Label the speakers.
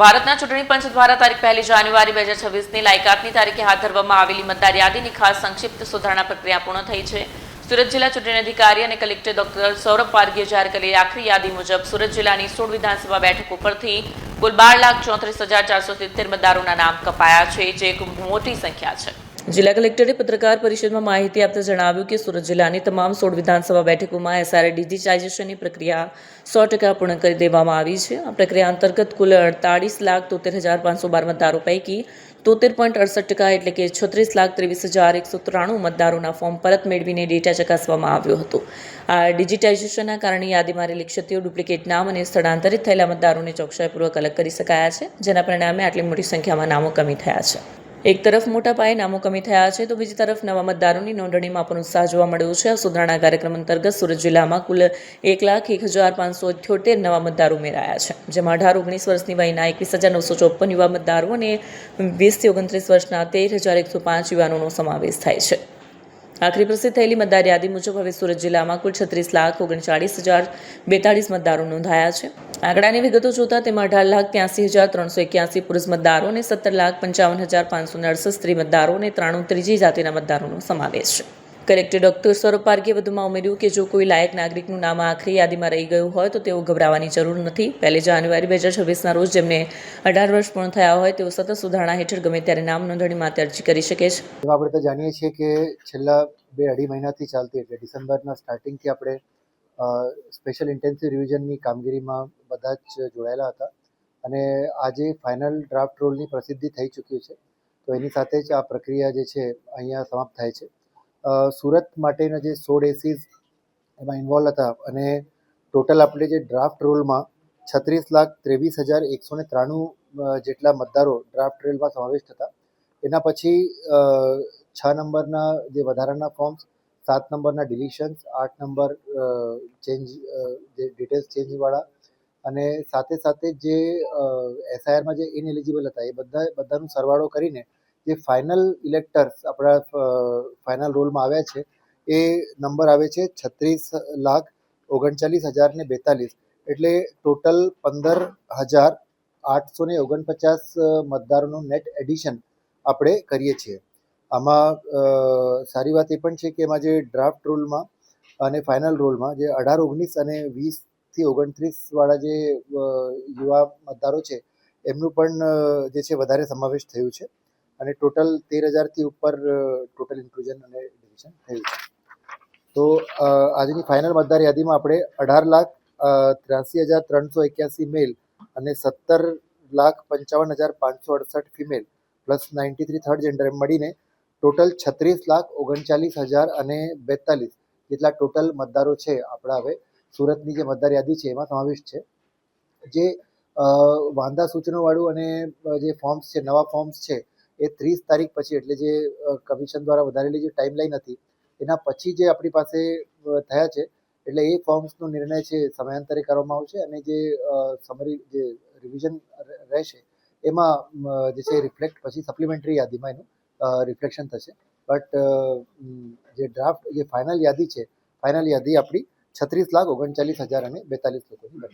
Speaker 1: ભારતના ચૂંટણી પંચ દ્વારા તારીખ પહેલી જાન્યુઆરી બે હજાર છવ્વીસની લાયકાતની તારીખે હાથ ધરવામાં આવેલી મતદાર યાદીની ખાસ સંક્ષિપ્ત સુધારણા પ્રક્રિયા પૂર્ણ થઈ છે. સુરત જિલ્લા ચૂંટણી અધિકારી અને કલેક્ટર ડોક્ટર સૌરભ પારગીએ જાહેર કરેલી આખરી યાદી મુજબ સુરત જિલ્લાની સોળ વિધાનસભા બેઠક ઉપરથી કુલ બાર લાખ ચોત્રીસ હજાર ચારસો સિત્તેર મતદારોના નામ કપાયા છે, જે એક મોટી સંખ્યા છે. જિલ્લા કલેક્ટરે પત્રકાર પરિષદમાં માહિતી આપતા જણાવ્યું કે સુરત જિલ્લાની તમામ સોળ વિધાનસભા બેઠકોમાં એસઆરએ ડિજિટાઇઝેશનની પ્રક્રિયા સો ટકા પૂર્ણ કરી દેવામાં આવી છે. આ પ્રક્રિયા અંતર્ગત કુલ અડતાળીસ લાખ તોતેર હજાર પાંચસો બાર મતદારો પૈકી તોતેર પોઈન્ટ અડસઠ ટકા એટલે કે છત્રીસ લાખ ત્રેવીસ હજાર એકસો ત્રાણું મતદારોના ફોર્મ પરત મેળવીને ડેટા ચકાસવામાં આવ્યો હતો. આ ડિજિટાઇઝેશનના કારણે યાદીમાં રહેલી ક્ષતિઓ ડુપ્લિકેટ નામ અને સ્થળાંતરિત થયેલા મતદારોને ચોકસાઈપૂર્વક અલગ કરી શકાયા છે, જેના પરિણામે આટલી મોટી સંખ્યામાં નામો કમી થયા છે. એક તરફ મોટા પાયે નામો કમી થયા છે, તો બીજી તરફ નવા મતદારોની નોંધણીમાં પણ ઉત્સાહ જોવા મળ્યો છે. આ સુધારણા કાર્યક્રમ અંતર્ગત સુરત જિલ્લામાં કુલ એક લાખ એક હજાર પાંચસો અઠ્યોતેર નવા મતદારો ઉમેરાયા છે. જેમાં અઢાર ઓગણીસ વર્ષની વયના એકવીસ હજાર નવસો ચોપન યુવા મતદારો અને વીસથી ઓગણત્રીસ વર્ષના તેર હજાર એકસો પાંચ યુવાનોનો સમાવેશ થાય છે. આખરી પ્રસિદ્ધ થયેલી મતદાર યાદી મુજબ હવે સુરત જિલ્લામાં કુલ છત્રીસ લાખ ઓગણચાળીસ હજાર બેતાળીસ મતદારો નોંધાયા છે. આંકડાની વિગતો જોતા તેમાં અઢાર લાખ ત્યાંસી હજાર ત્રણસો એક્યાસી પુરુષ મતદારો અને સત્તર લાખ પંચાવન હજાર પાંચસો અડસઠ સ્ત્રી મતદારો અને ત્રાણું ત્રીજી જાતિના મતદારોનો સમાવેશ છે. કલેક્ટર ડોક્ટર સૌરભ પારગીએ વધુમાં ઉમેર્યું કે જો કોઈ લાયક નાગરિકનું નામ આખરી યાદીમાં રહી ગયું હોય તો તેઓ ગભરાવાની જરૂર નથી. પહેલી જાન્યુઆરી બે હજાર છવ્વીસના રોજ જેમને અઢાર વર્ષ પૂર્ણ થયા હોય તેઓ સતત સુધારણા હેઠળ ગમે ત્યારે નામ નોંધણી માટે અરજી કરી શકે છે.
Speaker 2: આપણે તો જાણીએ છીએ કે છેલ્લા બે અઢી મહિનાથી ચાલતી એટલે ડિસેમ્બરના સ્ટાર્ટિંગથી આપણે સ્પેશિયલ ઇન્ટેન્સિવ રિવિઝનની કામગીરીમાં બધા જ જોડાયેલા હતા. અને આજે ફાઇનલ ડ્રાફ્ટ રોલની પ્રસિદ્ધિ થઈ ચૂક્યું છે. તો એની સાથે જ આ પ્રક્રિયા જે છે અહીંયા સમાપ્ત થાય છે. સુરત માટેના જે સોળ એસીસ એમાં ઇન્વોલ્વ હતા અને ટોટલ આપણે જે ડ્રાફ્ટ રોલમાં છત્રીસ લાખ ત્રેવીસ હજાર એકસો ને ત્રાણું જેટલા મતદારો ડ્રાફ્ટ રોલમાં સમાવિષ્ટ હતા. એના પછી છ નંબરના જે વધારાના ફોર્મ્સ સાત નંબરના ડિલિશન્સ આઠ નંબર ચેન્જ જે ડિટેલ્સ ચેન્જવાળા અને સાથે સાથે જે એસઆઈઆરમાં જે ઇનએલિજિબલ હતા, એ બધા, બધાનું સરવાળો કરીને જે ફાઇનલ ઇલેક્ટર્સ આપણા ફાઇનલ રોલમાં આવ્યા છે, એ નંબર આવે છે છત્રીસ લાખ ઓગણચાલીસ હજાર ને બેતાલીસ. એટલે ટોટલ પંદર હજાર આઠસો ને ઓગણપચાસ મતદારોનું નેટ એડિશન આપણે કરીએ છીએ. આમાં સારી વાત એ પણ છે કે એમાં જે ડ્રાફ્ટ રોલમાં અને ફાઇનલ રોલમાં જે અઢાર, ઓગણીસ અને વીસથી ઓગણત્રીસવાળા જે યુવા મતદારો છે, એમનું પણ જે છે વધારે સમાવેશ થયું છે. અને ટોટલ તેર હજારથી ઉપર ટોટલ ઇન્ક્લુઝન અને ડિવિઝન થયું છે. તો આજની ફાઇનલ મતદાર યાદીમાં આપણે અઢાર લાખ ત્ર્યાસી હજાર ત્રણસો એક્યાસી મેલ અને સત્તર લાખ પંચાવન હજાર પાંચસો અડસઠ female plus ninety three third gender મળીને ટોટલ છત્રીસ લાખ ઓગણચાલીસ હજાર અને બેતાલીસ જેટલા ટોટલ મતદારો છે આપણા હવે. સુરતની જે મતદાર યાદી છે એમાં સમાવિષ્ટ છે. જે વાંધા સૂચનોવાળું અને જે ફોર્મ્સ છે, નવા ફોર્મ્સ છે એ ત્રીસ તારીખ પછી, એટલે જે કમિશન દ્વારા વધારેલી જે ટાઈમલાઈન હતી, એના પછી જે આપણી પાસે થયા છે, એટલે એ ફોર્મ્સનો નિર્ણય છે, સમયાંતરે કરવામાં આવશે અને જે સમરી જે રિવિઝન રહેશે, એમાં જે છે રિફ્લેક્ટ પછી સપ્લિમેન્ટરી યાદીમાં એનું રિફ્લેક્શન થશે. બટ જે ડ્રાફ્ટ જે ફાઇનલ યાદી છે ફાઇનલ યાદી આપણી છત્રીસ લાખ ઓગણચાલીસ હજાર અને બેતાલીસ લોકોની બની